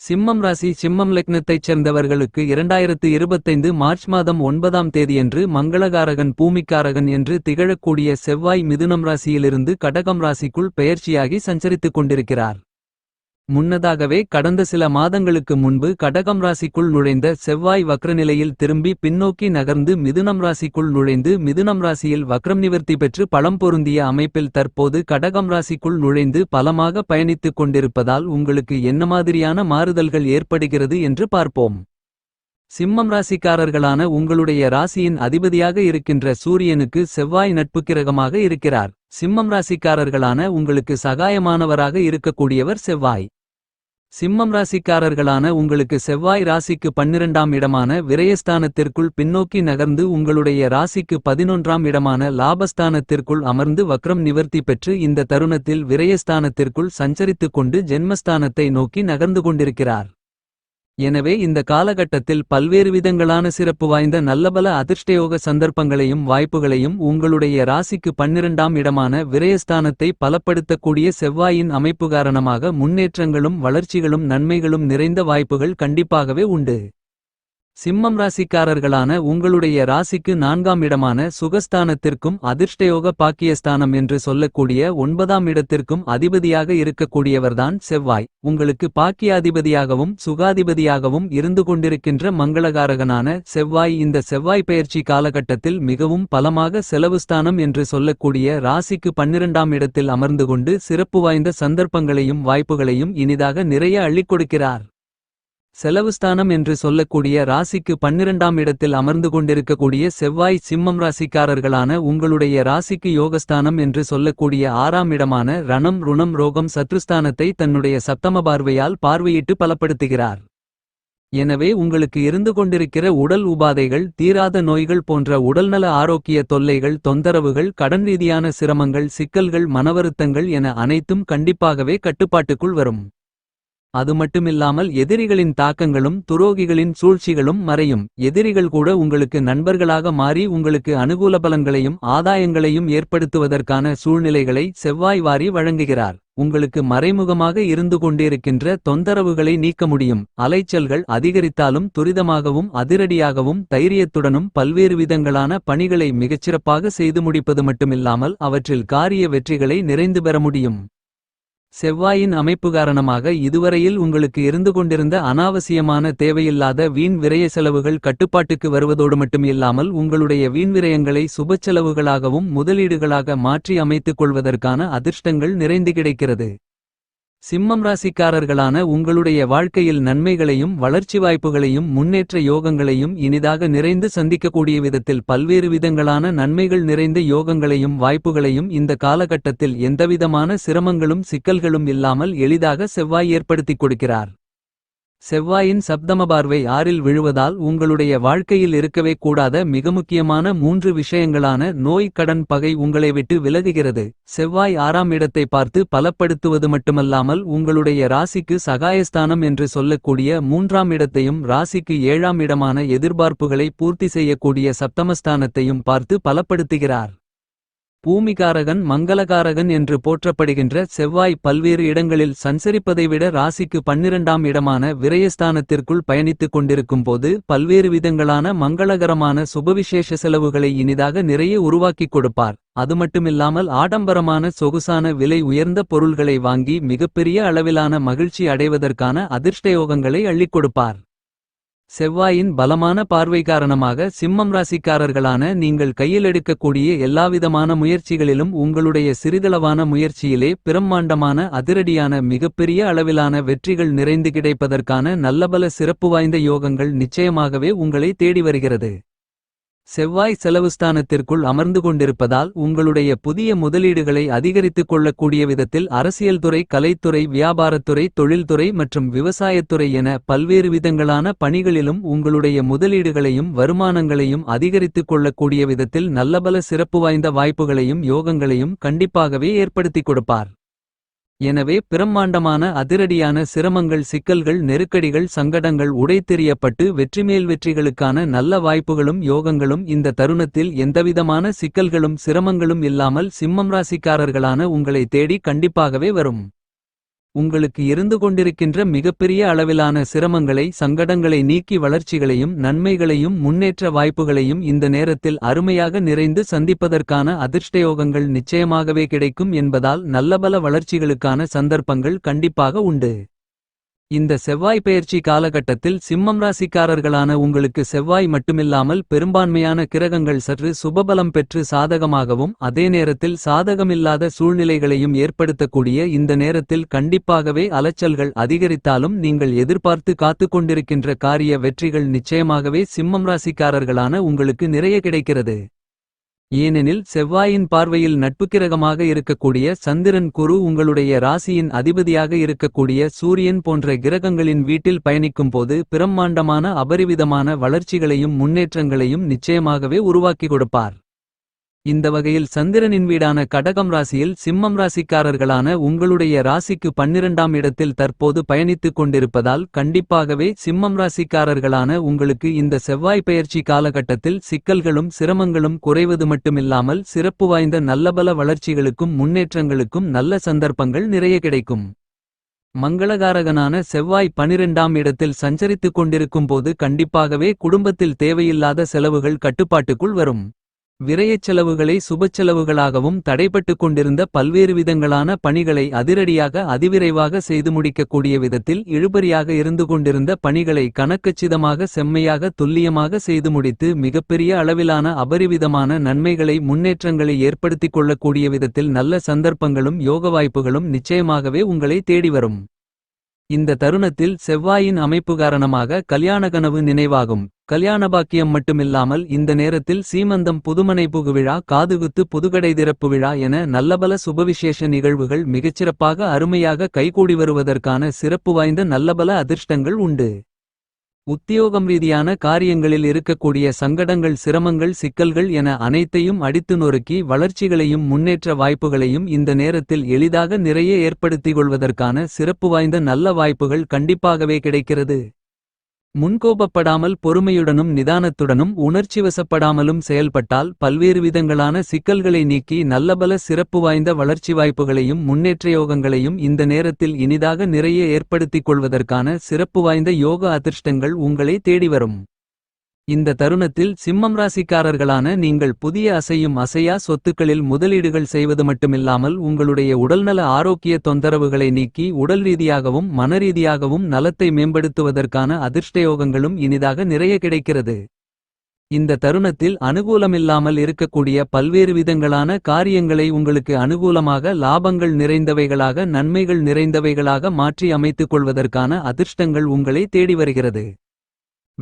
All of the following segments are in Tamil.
சிம்மம் ராசி சிம்மம் லக்னத்தைச் சேர்ந்தவர்களுக்கு இரண்டாயிரத்து இருபத்தைந்து மார்ச் மாதம் ஒன்பதாம் தேதியன்று மங்களகாரகன் பூமிக்காரகன் என்று திகழக்கூடிய செவ்வாய் மிதுனம் ராசியிலிருந்து கடகம் ராசிக்குள் பெயர்ச்சியாகி சஞ்சரித்துக் கொண்டிருக்கிறார். முன்னதாகவே கடந்த சில மாதங்களுக்கு முன்பு கடகம் ராசிக்குள் நுழைந்த செவ்வாய் வக்ரநிலையில் திரும்பி பின்னோக்கி நகர்ந்து மிதுனம் ராசிக்குள் நுழைந்து மிதுனம் ராசியில் வக்ரம் நிவர்த்தி பெற்று பலம் பொருந்திய அமைப்பில் தற்போது கடகம் ராசிக்குள் நுழைந்து பலமாக பயணித்துக் கொண்டிருப்பதால் உங்களுக்கு என்ன மாதிரியான மாறுதல்கள் ஏற்படுகிறது என்று பார்ப்போம். சிம்மம் ராசிக்காரர்களான உங்களுடைய ராசியின் அதிபதியாக இருக்கின்ற சூரியனுக்கு செவ்வாய் நட்பு கிரகமாக இருக்கிறார். சிம்மம் ராசிக்காரர்களான உங்களுக்கு சகாயமானவராக இருக்கக்கூடியவர் செவ்வாய். சிம்மம் ராசிக்காரர்களான உங்களுக்கு செவ்வாய் ராசிக்கு பன்னிரண்டாம் இடமான விரயஸ்தானத்திற்குள் பின்னோக்கி நகர்ந்து உங்களுடைய ராசிக்கு பதினொன்றாம் இடமான லாபஸ்தானத்திற்குள் அமர்ந்து வக்ரம் நிவர்த்தி பெற்று இந்த தருணத்தில் விரயஸ்தானத்திற்குள் சஞ்சரித்துக் கொண்டு ஜென்மஸ்தானத்தை நோக்கி நகர்ந்து கொண்டிருக்கிறார். எனவே இந்த காலகட்டத்தில் பல்வேறு விதங்களான சிறப்பு வாய்ந்த நல்லபல அதிர்ஷ்டயோக சந்தர்ப்பங்களையும் வாய்ப்புகளையும் உங்களுடைய ராசிக்கு பன்னிரண்டாம் இடமான விரயஸ்தானத்தை பலப்படுத்தக்கூடிய செவ்வாயின் அமைப்பு காரணமாக முன்னேற்றங்களும் வளர்ச்சிகளும் நன்மைகளும் நிறைந்த வாய்ப்புகள் கண்டிப்பாகவே உண்டு. சிம்மம் ராசிக்காரர்களான உங்களுடைய ராசிக்கு நான்காம் இடமான சுகஸ்தானத்திற்கும் அதிர்ஷ்டயோக பாக்கியஸ்தானம் என்று சொல்லக்கூடிய ஒன்பதாம் இடத்திற்கும் அதிபதியாக இருக்கக்கூடியவர்தான் செவ்வாய். உங்களுக்கு பாக்கியாதிபதியாகவும் சுகாதிபதியாகவும் இருந்து கொண்டிருக்கின்ற மங்களகாரகனான செவ்வாய் இந்த செவ்வாய் பயிற்சி காலகட்டத்தில் மிகவும் பலமாக செலவுஸ்தானம் என்று சொல்லக்கூடிய ராசிக்கு பன்னிரண்டாம் இடத்தில் அமர்ந்து கொண்டு சிறப்பு வாய்ந்த சந்தர்ப்பங்களையும் வாய்ப்புகளையும் இனிதாக நிறைய அள்ளிக் கொடுக்கிறார். செலவுஸ்தானம் என்று சொல்லக்கூடிய ராசிக்கு பன்னிரண்டாம் இடத்தில் அமர்ந்து கொண்டிருக்கக்கூடிய செவ்வாய் சிம்மம் ராசிக்காரர்களான உங்களுடைய ராசிக்கு யோகஸ்தானம் என்று சொல்லக்கூடிய ஆறாம் இடமான ரணம் ருணம் ரோகம் சத்ருஸ்தானத்தை தன்னுடைய சப்தம பார்வையால் பார்வையிட்டு பலப்படுத்துகிறார். எனவே உங்களுக்கு இருந்து கொண்டிருக்கிற உடல் உபாதைகள் தீராத நோய்கள் போன்ற உடல்நல ஆரோக்கிய தொல்லைகள் தொந்தரவுகள் கடன் ரீதியான சிரமங்கள் சிக்கல்கள் மனவருத்தங்கள் என அனைத்தும் கண்டிப்பாகவே கட்டுப்பாட்டுக்குள் வரும். அது மட்டுமில்லாமல் எதிரிகளின் தாக்கங்களும் துரோகிகளின் சூழ்ச்சிகளும் மறையும். எதிரிகள் கூட உங்களுக்கு நண்பர்களாக மாறி உங்களுக்கு அனுகூல பலன்களையும் ஆதாயங்களையும் ஏற்படுத்துவதற்கான சூழ்நிலைகளை செவ்வாய் வாரி வழங்குகிறார். உங்களுக்கு மறைமுகமாக இருந்து கொண்டிருக்கின்ற தொந்தரவுகளை நீக்க முடியும். அலைச்சல்கள் அதிகரித்தாலும் துரிதமாகவும் அதிரடியாகவும் தைரியத்துடனும் பல்வேறு விதங்களான பணிகளை மிகச்சிறப்பாக செய்து முடிப்பது மட்டுமில்லாமல் அவற்றில் காரிய வெற்றிகளை நிறைந்து பெற முடியும். செவ்வாயின் அமைப்பு காரணமாக இதுவரையில் உங்களுக்கு இருந்து கொண்டிருந்த அனாவசியமான தேவையில்லாத வீண் விரய செலவுகள் கட்டுப்பாட்டுக்கு வருவதோடு மட்டும் இல்லாமல் உங்களுடைய வீண் விரயங்களை சுபச்செலவுகளாகவும் முதலீடுகளாக மாற்றி அமைத்துக் கொள்வதற்கான அதிர்ஷ்டங்கள் நிறைந்து கிடைக்கிறது. சிம்மம் ராசிக்காரர்களான உங்களுடைய வாழ்க்கையில் நன்மைகளையும் வளர்ச்சி வாய்ப்புகளையும் முன்னேற்ற யோகங்களையும் இனிதாக நிறைந்து சந்திக்கக்கூடிய விதத்தில் பல்வேறு விதங்களான நன்மைகள் நிறைந்த யோகங்களையும் வாய்ப்புகளையும் இந்த காலகட்டத்தில் எந்தவிதமான சிரமங்களும் சிக்கல்களும் இல்லாமல் எளிதாக செவ்வாய் ஏற்படுத்திக் கொடுக்கிறார். செவ்வாயின் சப்தம பார்வை ஆறில் விழுவதால் உங்களுடைய வாழ்க்கையில் இருக்கவே கூடாத மிக முக்கியமான மூன்று விஷயங்களான நோய் கடன் பகை உங்களை விட்டு விலகுகிறது. செவ்வாய் ஆறாம் இடத்தை பார்த்து பலப்படுத்துவது மட்டுமல்லாமல் உங்களுடைய ராசிக்கு சகாயஸ்தானம் என்று சொல்லக்கூடிய மூன்றாம் இடத்தையும் ராசிக்கு ஏழாம் இடமான எதிர்பார்ப்புகளை பூர்த்தி செய்யக்கூடிய சப்தமஸ்தானத்தையும் பார்த்து பலப்படுத்துகிறார். பூமிகாரகன் மங்களகாரகன் என்று போற்றப்படுகின்ற செவ்வாய் பல்வேறு இடங்களில் சஞ்சரிப்பதை விட ராசிக்கு பன்னிரண்டாம் இடமான விரயஸ்தானத்திற்குள் பயணித்துக் கொண்டிருக்கும் போது பல்வேறு விதங்களான மங்களகரமான சுபவிசேஷ செலவுகளை இனிதாக நிறைய உருவாக்கிக் கொடுப்பார். அது மட்டுமில்லாமல் ஆடம்பரமான சொகுசான விலை உயர்ந்த பொருள்களை வாங்கி மிகப்பெரிய அளவிலான மகிழ்ச்சி அடைவதற்கான அதிர்ஷ்டயோகங்களை அள்ளிக் கொடுப்பார். செவ்வாயின் பலமான பார்வை காரணமாக சிம்மம் ராசிக்காரர்களான நீங்கள் கையில் எடுக்கக்கூடிய எல்லாவிதமான முயற்சிகளிலும் உங்களுடைய சிறிதளவான முயற்சியிலே பிரம்மாண்டமான அதிரடியான மிகப்பெரிய அளவிலான வெற்றிகள் நிறைந்து கிடைப்பதற்கான நல்லபல சிறப்பு வாய்ந்த யோகங்கள் நிச்சயமாகவே உங்களை தேடி வருகிறது. செவ்வாய் செலவுஸ்தானத்திற்குள் அமர்ந்து கொண்டிருப்பதால் உங்களுடைய புதிய முதலீடுகளை அதிகரித்துக் கொள்ளக்கூடிய விதத்தில் அரசியல்துறை கலைத்துறை வியாபாரத்துறை தொழில்துறை மற்றும் விவசாயத்துறை என பல்வேறு விதங்களான பணிகளிலும் உங்களுடைய முதலீடுகளையும் வருமானங்களையும் அதிகரித்துக் கொள்ளக்கூடிய விதத்தில் நல்லபல சிறப்பு வாய்ந்த வாய்ப்புகளையும் யோகங்களையும் கண்டிப்பாகவே ஏற்படுத்திக் கொடுப்பார். எனவே பிரம்மாண்டமான அதிரடியான சிரமங்கள் சிக்கல்கள் நெருக்கடிகள் சங்கடங்கள் உடைத்தெறியப்பட்டு வெற்றிமேல் வெற்றிகளுக்கான நல்ல வாய்ப்புகளும் யோகங்களும் இந்த தருணத்தில் எந்தவிதமான சிக்கல்களும் சிரமங்களும் இல்லாமல் சிம்மம் ராசிக்காரர்களான உங்களை தேடி கண்டிப்பாகவே வரும். உங்களுக்கு இருந்து கொண்டிருக்கின்ற மிகப்பெரிய அளவிலான சிரமங்களை சங்கடங்களை நீக்கி வளர்ச்சிகளையும் நன்மைகளையும் முன்னேற்ற வாய்ப்புகளையும் இந்த நேரத்தில் அருமையாக நிறைந்து சந்திப்பதற்கான அதிர்ஷ்டயோகங்கள் நிச்சயமாகவே கிடைக்கும் என்பதால் நல்லபல வளர்ச்சிகளுக்கான சந்தர்ப்பங்கள் கண்டிப்பாக உண்டு. இந்த செவ்வாய் பெயர்ச்சி காலகட்டத்தில் சிம்மம் ராசிக்காரர்களான உங்களுக்கு செவ்வாய் மட்டுமில்லாமல் பெரும்பான்மையான கிரகங்கள் சற்று சுபபலம் பெற்று சாதகமாகவும் அதே நேரத்தில் சாதகமில்லாத சூழ்நிலைகளையும் ஏற்படுத்தக்கூடிய இந்த நேரத்தில் கண்டிப்பாகவே அலைச்சல்கள் அதிகரித்தாலும் நீங்கள் எதிர்பார்த்து காத்துக் கொண்டிருக்கின்ற காரிய வெற்றிகள் நிச்சயமாகவே சிம்மம் ராசிக்காரர்களான உங்களுக்கு நிறைய கிடைக்கிறது. ஏனெனில் செவ்வாயின் பார்வையில் நட்புக்கிரகமாக இருக்கக்கூடிய சந்திரன் குரு உங்களுடைய ராசியின் அதிபதியாக இருக்கக்கூடிய சூரியன் போன்ற கிரகங்களின் வீட்டில் பயணிக்கும்போது பிரம்மாண்டமான அபரிவிதமான வளர்ச்சிகளையும் முன்னேற்றங்களையும் நிச்சயமாகவே உருவாக்கி கொடுப்பார். இந்த வகையில் சந்திரனின் வீடான கடகம் ராசியில் சிம்மம் ராசிக்காரர்களான உங்களுடைய ராசிக்கு பன்னிரண்டாம் இடத்தில் தற்போது பயணித்துக் கொண்டிருப்பதால் கண்டிப்பாகவே சிம்மம் ராசிக்காரர்களான உங்களுக்கு இந்த செவ்வாய் பெயர்ச்சி காலகட்டத்தில் சிக்கல்களும் சிரமங்களும் குறைவது மட்டுமில்லாமல் சிறப்பு வாய்ந்த நல்லபல வளர்ச்சிகளுக்கும் முன்னேற்றங்களுக்கும் நல்ல சந்தர்ப்பங்கள் நிறைய கிடைக்கும். மங்களகாரகனான செவ்வாய் பனிரெண்டாம் இடத்தில் சஞ்சரித்துக் கொண்டிருக்கும் போது கண்டிப்பாகவே குடும்பத்தில் தேவையில்லாத செலவுகள் கட்டுப்பாட்டுக்குள் வரும். விரயச் செலவுகளை சுபச்செலவுகளாகவும் தடைபட்டுக் கொண்டிருந்த பல்வேறு விதங்களான பணிகளை அதிரடியாக அதிவிரைவாக செய்து முடிக்கக்கூடிய விதத்தில் இழுபறியாக இருந்து கொண்டிருந்த பணிகளை கணக்கச்சிதமாக செம்மையாக துல்லியமாக செய்து முடித்து மிகப்பெரிய அளவிலான அபரிவிதமான நன்மைகளை முன்னேற்றங்களை ஏற்படுத்திக் கொள்ளக்கூடிய விதத்தில் நல்ல சந்தர்ப்பங்களும் யோக வாய்ப்புகளும் நிச்சயமாகவே உங்களை தேடி வரும் இந்த தருணத்தில் செவ்வாயின் அமைப்பு காரணமாக கல்யாண கனவு நினைவாகும். கல்யாண பாக்கியம் மட்டுமில்லாமல் இந்த நேரத்தில் சீமந்தம் புதுமனை புகுவிழா காதுகுத்து புதுகடை திறப்பு விழா என நல்லபல சுபவிசேஷ நிகழ்வுகள் மிகச்சிறப்பாக அருமையாக கைகூடி வருவதற்கான சிறப்பு வாய்ந்த நல்லபல அதிர்ஷ்டங்கள் உண்டு. உத்தியோகம் ரீதியான காரியங்களில் இருக்கக்கூடிய சங்கடங்கள் சிரமங்கள் சிக்கல்கள் என அனைத்தையும் அடித்து நொறுக்கி வளர்ச்சிகளையும் முன்னேற்ற வாய்ப்புகளையும் இந்த நேரத்தில் எளிதாக நிறைய ஏற்படுத்திக் கொள்வதற்கான சிறப்பு வாய்ந்த நல்ல வாய்ப்புகள் கண்டிப்பாகவே கிடைக்கிறது. முன்கோபப்படாமல் பொறுமையுடனும் நிதானத்துடனும் உணர்ச்சிவசப்படாமலும் செயல்பட்டால் பல்வேறு விதங்களான சிக்கல்களை நீக்கி நல்லபல சிறப்பு வாய்ந்த வளர்ச்சி வாய்ப்புகளையும் முன்னேற்ற யோகங்களையும் இந்த நேரத்தில் இனிதாக நிறைய ஏற்படுத்திக் கொள்வதற்கான சிறப்பு வாய்ந்த யோக அதிர்ஷ்டங்கள் உங்களை தேடி வரும். இந்த தருணத்தில் சிம்மம் ராசிக்காரர்களான நீங்கள் புதிய அசையும் அசையா சொத்துக்களில் முதலீடுகள் செய்வது மட்டுமில்லாமல் உங்களுடைய உடல்நல ஆரோக்கிய தொந்தரவுகளை நீக்கி உடல் ரீதியாகவும் மனரீதியாகவும் நலத்தை மேம்படுத்துவதற்கான அதிர்ஷ்டயோகங்களும் இனிதாக நிறைய கிடைக்கிறது. இந்த தருணத்தில் அனுகூலமில்லாமல் இருக்கக்கூடிய பல்வேறு விதங்களான காரியங்களை உங்களுக்கு அனுகூலமாக லாபங்கள் நிறைந்தவைகளாக நன்மைகள் நிறைந்தவைகளாக மாற்றி அமைத்துக் கொள்வதற்கான அதிர்ஷ்டங்கள் உங்களை தேடி வருகிறது.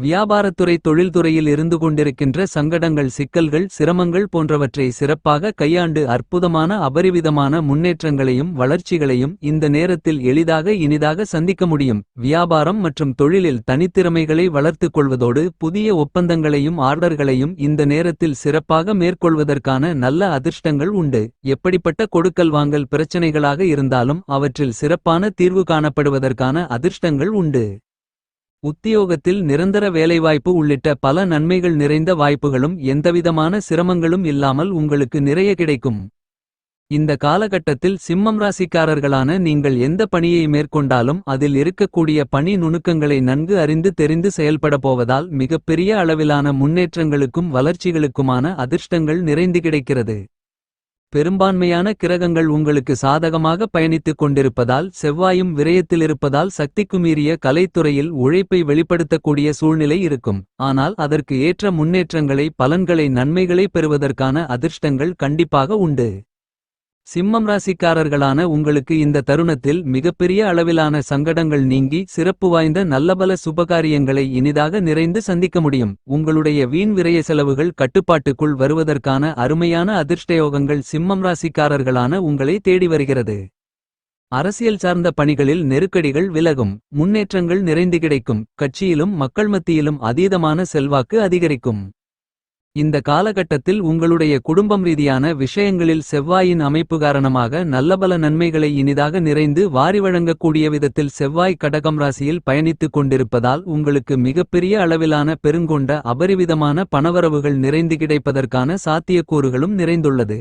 வியாபாரத்துறை தொழில்துறையில் இருந்து கொண்டிருக்கின்ற சங்கடங்கள் சிக்கல்கள் சிரமங்கள் போன்றவற்றை சிறப்பாக கையாண்டு அற்புதமான அபரிவிதமான முன்னேற்றங்களையும் வளர்ச்சிகளையும் இந்த நேரத்தில் எளிதாக இனிதாக சந்திக்க முடியும். வியாபாரம் மற்றும் தொழிலில் தனித்திறமைகளை வளர்த்துக் கொள்வதோடு புதிய ஒப்பந்தங்களையும் ஆர்டர்களையும் இந்த நேரத்தில் சிறப்பாக மேற்கொள்வதற்கான நல்ல அதிர்ஷ்டங்கள் உண்டு. எப்படிப்பட்ட கொடுக்கல் வாங்கல் பிரச்சனைகளாக இருந்தாலும் அவற்றில் சிறப்பான தீர்வு காணப்படுவதற்கான அதிர்ஷ்டங்கள் உண்டு. உத்தியோகத்தில் நிரந்தர வேலைவாய்ப்பு உள்ளிட்ட பல நன்மைகள் நிறைந்த வாய்ப்புகளும் எந்தவிதமான சிரமங்களும் இல்லாமல் உங்களுக்கு நிறைய கிடைக்கும். இந்த காலகட்டத்தில் சிம்மம் ராசிக்காரர்களான நீங்கள் எந்த பணியை மேற்கொண்டாலும் அதில் இருக்கக்கூடிய பணி நுணுக்கங்களை நன்கு அறிந்து தெரிந்து செயல்பட போவதால் மிகப்பெரிய அளவிலான முன்னேற்றங்களுக்கும் வளர்ச்சிகளுக்குமான அதிர்ஷ்டங்கள் நிறைந்து கிடைக்கிறது. பெரும்பான்மையான கிரகங்கள் உங்களுக்கு சாதகமாக பயணித்துக் கொண்டிருப்பதால் செவ்வாயும் விரயத்திலிருப்பதால் சக்திக்குமீறிய கலைத்துறையில் உழைப்பை வெளிப்படுத்தக்கூடிய சூழ்நிலை இருக்கும். ஆனால் அதற்கு ஏற்ற முன்னேற்றங்களை பலன்களை நன்மைகளை பெறுவதற்கான அதிர்ஷ்டங்கள் கண்டிப்பாக உண்டு. சிம்மம் ராசிக்காரர்களான உங்களுக்கு இந்த தருணத்தில் மிகப்பெரிய அளவிலான சங்கடங்கள் நீங்கி சிறப்பு வாய்ந்த நல்லபல சுபகாரியங்களை இனிதாக நிறைந்து சந்திக்க முடியும். உங்களுடைய வீண் விரய செலவுகள் கட்டுப்பாட்டுக்குள் வருவதற்கான அருமையான அதிர்ஷ்டயோகங்கள் சிம்மம் ராசிக்காரர்களான உங்களை தேடி வருகிறது. அரசியல் சார்ந்த பணிகளில் நெருக்கடிகள் விலகும் முன்னேற்றங்கள் நிறைந்து கிடைக்கும் கட்சியிலும் மக்கள் மத்தியிலும் அதீதமான செல்வாக்கு அதிகரிக்கும். இந்த காலகட்டத்தில் உங்களுடைய குடும்பம் ரீதியான விஷயங்களில் செவ்வாயின் அமைப்பு காரணமாக நல்லபல நன்மைகளை இனிதாக நிறைந்து வாரி வழங்கக்கூடிய விதத்தில் செவ்வாய் கடகம் ராசியில் பயணித்துக் கொண்டிருப்பதால் உங்களுக்கு மிகப்பெரிய அளவிலான பெருங்கொண்ட அபரிவிதமான பணவரவுகள் நிறைந்து கிடைப்பதற்கான சாத்தியக்கூறுகளும் நிறைந்துள்ளது.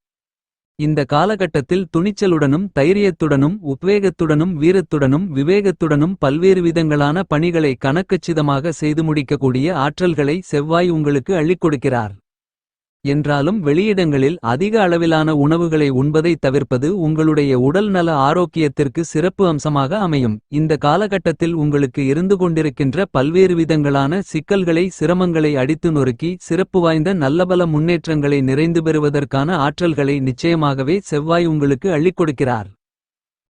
இந்த காலகட்டத்தில் துணிச்சலுடனும் தைரியத்துடனும் உத்வேகத்துடனும் வீரத்துடனும் விவேகத்துடனும் பல்வேறு விதங்களான பணிகளை கணக்கச்சிதமாக செய்து முடிக்கக்கூடிய ஆற்றல்களை செவ்வாய் உங்களுக்கு அள்ளிக் கொடுக்கிறார். என்றாலும் வெளியிடங்களில் அதிக அளவிலான உணவுகளை உண்பதை தவிர்ப்பது உங்களுடைய உடல் நல ஆரோக்கியத்திற்கு சிறப்பு அம்சமாக அமையும். இந்த காலகட்டத்தில் உங்களுக்கு இருந்து கொண்டிருக்கின்ற பல்வேறு விதங்களான சிக்கல்களை சிரமங்களை அடித்து நொறுக்கி சிறப்பு வாய்ந்த நல்லபல முன்னேற்றங்களை நிறைந்து பெறுவதற்கான ஆற்றல்களை நிச்சயமாகவே செவ்வாய் உங்களுக்கு அள்ளிக் கொடுக்கிறார்.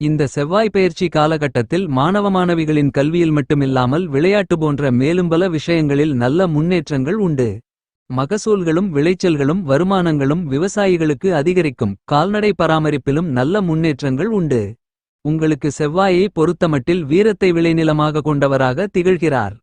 இந்த செவ்வாய் பயிற்சி காலகட்டத்தில் மாணவ மாணவிகளின் கல்வியில் மட்டுமில்லாமல் விளையாட்டு போன்ற மேலும் பல விஷயங்களில் நல்ல முன்னேற்றங்கள் உண்டு. மகசூல்களும் விளைச்சல்களும் வருமானங்களும் விவசாயிகளுக்கு அதிகரிக்கும். கால்நடை பராமரிப்பிலும் நல்ல முன்னேற்றங்கள் உண்டு. உங்களுக்கு செவ்வாயை பொறுத்தமட்டில் வீரத்தை விளைநிலமாக கொண்டவராக திகழ்கிறார்.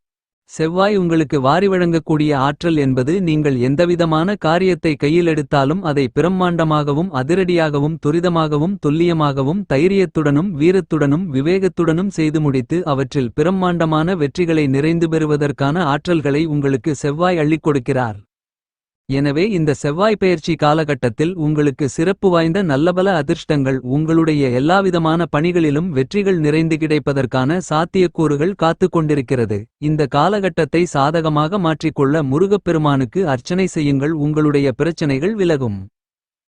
செவ்வாய் உங்களுக்கு வாரி வழங்கக்கூடிய ஆற்றல் என்பது நீங்கள் எந்தவிதமான காரியத்தை கையில் எடுத்தாலும் அதை பிரம்மாண்டமாகவும் அதிரடியாகவும் துரிதமாகவும் துல்லியமாகவும் தைரியத்துடனும் வீரத்துடனும் விவேகத்துடனும் செய்து முடித்து அவற்றில் பிரம்மாண்டமான வெற்றிகளை நிறைந்து பெறுவதற்கான ஆற்றல்களை உங்களுக்கு செவ்வாய் அள்ளிக் கொடுக்கிறார். எனவே இந்த செவ்வாய் பெயர்ச்சி காலகட்டத்தில் உங்களுக்கு சிறப்பு வாய்ந்த நல்லபல அதிர்ஷ்டங்கள் உங்களுடைய எல்லாவிதமான பணிகளிலும் வெற்றிகள் நிறைந்து கிடைப்பதற்கான சாத்தியக்கூறுகள் காத்துக் கொண்டிருக்கிறது. இந்த காலகட்டத்தை சாதகமாக மாற்றிக்கொள்ள முருகப்பெருமானுக்கு அர்ச்சனை செய்யுங்கள் உங்களுடைய பிரச்சனைகள் விலகும்.